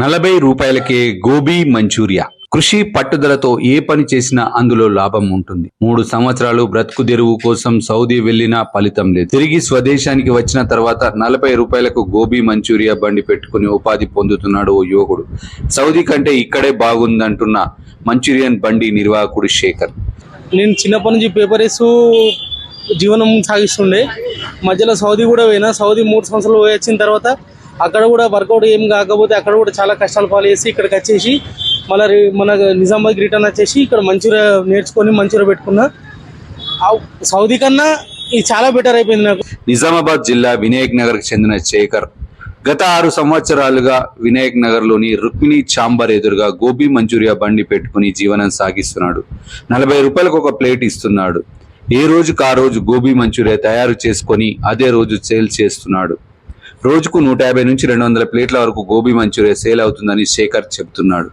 నలభై రూపాయలకే గోబీ మంచూరియా. కృషి పట్టుదలతో ఏ పని చేసినా అందులో లాభం ఉంటుంది. మూడు సంవత్సరాలు బ్రతుకు తెరువు కోసం సౌదీ వెళ్ళినా ఫలితం లేదు. తిరిగి స్వదేశానికి వచ్చిన తర్వాత నలభై రూపాయలకు గోబీ మంచూరియా బండి పెట్టుకుని ఉపాధి పొందుతున్నాడు ఓ యువకుడు. సౌదీ కంటే ఇక్కడే బాగుందంటున్న మంచూరియన్ బండి నిర్వాహకుడు శేఖర్. నేను చిన్నప్పటి నుంచి పేపర్ వేస్తూ జీవనం సాగిస్తుండే. మధ్యలో సౌదీ కూడా పోయినా సౌదీ మూడు సంవత్సరాలు పోయి వచ్చిన తర్వాత అక్కడ కూడా వర్కౌట్ ఏం కాకపోతే అక్కడ కూడా చాలా కష్టాలు పాలేసి చేసి ఇక్కడికి వచ్చేసి మళ్ళీ రి- మన నిజామాబాద్ రిటర్న్ వచ్చేసి ఇక్కడ మంచిగా నేర్చుకొని మంచిగా పెట్టుకున్నా. సౌదీ కన్నా ఇది చాలా బెటర్ అయిపోయింది నాకు. నిజామాబాద్ జిల్లా వినాయక్ నగర్కి చెందిన శేఖర్. గత ఆరు సంవత్సరాలుగా వినాయక్ నగర్లోని రుక్మిణి చాంబర్ ఎదురుగా గోబీ మంచూరియా బండి పెట్టుకుని జీవనం సాగిస్తున్నాడు. నలభై రూపాయలకు ఒక ప్లేట్ ఇస్తున్నాడు. ఏ రోజుకు ఆ రోజు గోబీ మంచూరియా తయారు చేసుకొని అదే రోజు సేల్ చేస్తున్నాడు. రోజుకు నూట యాభై నుంచి రెండు వందల ప్లేట్ల వరకు గోబీ మంచూరియా సేల్ అవుతుందని శేఖర్ చెబుతున్నాడు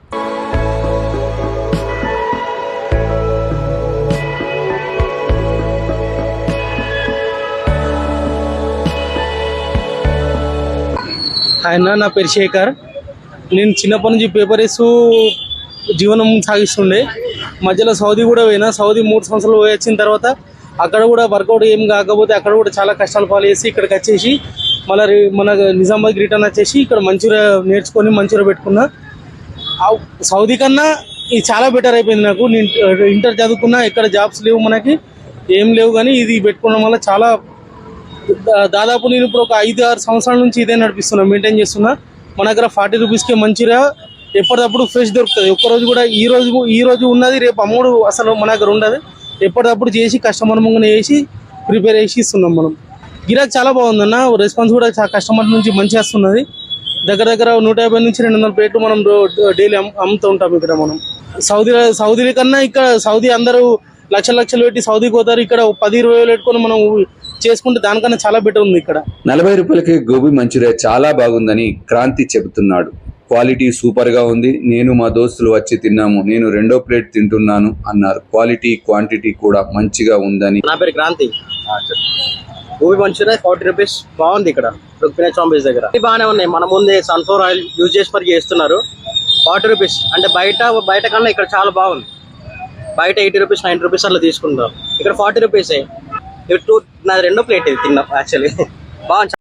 ఆయన నా పేరు శేఖర్. నేను చిన్నప్పటి నుంచి పేపర్ వేస్తూ జీవనం సాగిస్తుండే. మధ్యలో సౌదీ కూడా పోయినా సౌదీ మూడు సంవత్సరాలు పోయి వచ్చిన తర్వాత అక్కడ కూడా వర్కౌట్ ఏం కాకపోతే అక్కడ కూడా చాలా కష్టాలు పాలు చేసి ఇక్కడికి వచ్చేసి మళ్ళీ మన నిజామాబాద్ రిటర్న్ వచ్చేసి ఇక్కడ మంచూరియా నేర్చుకొని మంచూరియా పెట్టుకున్నా. సౌదీ కన్నా ఇది చాలా బెటర్ అయిపోయింది నాకు. నేను ఇంటర్ చదువుకున్నా ఎక్కడ జాబ్స్ లేవు మనకి ఏం లేవు కానీ ఇది పెట్టుకోవడం వల్ల చాలా దాదాపు నేను ఇప్పుడు ఒక ఐదు ఆరు సంవత్సరాల నుంచి ఇదే నడిపిస్తున్నా మెయింటైన్ చేస్తున్నా. మన దగ్గర ఫార్టీ రూపీస్కి మంచిగా ఎప్పటికప్పుడు ఫ్రెష్ దొరుకుతుంది. ఒక్క రోజు కూడా ఈ రోజు ఈ రోజు ఉన్నది రేపు అమ్ముడు అసలు మన దగ్గర ఉండదు. ఎప్పటికప్పుడు చేసి కస్టమర్ ముంగన చేసి ప్రిపేర్ చేసి ఇస్తున్నాం మనం. గిరాక్ చాలా బాగుందన్న. రెస్పాన్స్ కూడా కస్టమర్ నుంచి మంచిగా వస్తున్నది. దగ్గర దగ్గర నూట యాభై నుంచి రెండు వందల ప్లేట్లు మనం డైలీ అమ్ముతూ ఉంటాం ఇక్కడ మనం. సౌదీ సౌదీ కన్నా ఇక్కడ సౌదీ అందరూ లక్షలు లక్షలు పెట్టి సౌదీకి పోతారు. ఇక్కడ పది ఇరవై వేలు పెట్టుకొని మనం చేసుకుంటే దానికన్నా చాలా బెటర్ ఉంది ఇక్కడ. నలభై రూపాయలకి గోబీ మంచూరియా చాలా బాగుందని క్రాంతి చెబుతున్నాడు. క్వాలిటీ సూపర్గా ఉంది. నేను మా దోస్తులు వచ్చి తిన్నాము. నేను రెండో ప్లేట్ తింటున్నాను అన్నారు. క్వాలిటీ క్వాంటిటీ కూడా మంచిగా ఉందని. నా పేరు Kranti. Gobi manchuria forty rupees బాగుంది ఇక్కడ. రుక్మిణి చాంబీస్ దగ్గర. బాగానే ఉన్నాయి. మన ముందే సన్ఫ్లవర్ ఆయిల్ యూజ్ చేసి మరి చేస్తున్నారు. Forty rupees. అంటే బయట బయట కన్నా ఇక్కడ చాలా బాగుంది. బయట ఎయిటీ రూపీస్ నైన్ రూపీస్ అట్లా తీసుకుంటాం ఇక్కడ ఫార్టీ రూపీసే. టూ నాది రెండో ప్లేట్ ఇది తిన్నాం యాక్చువల్లీ. బాగుంది.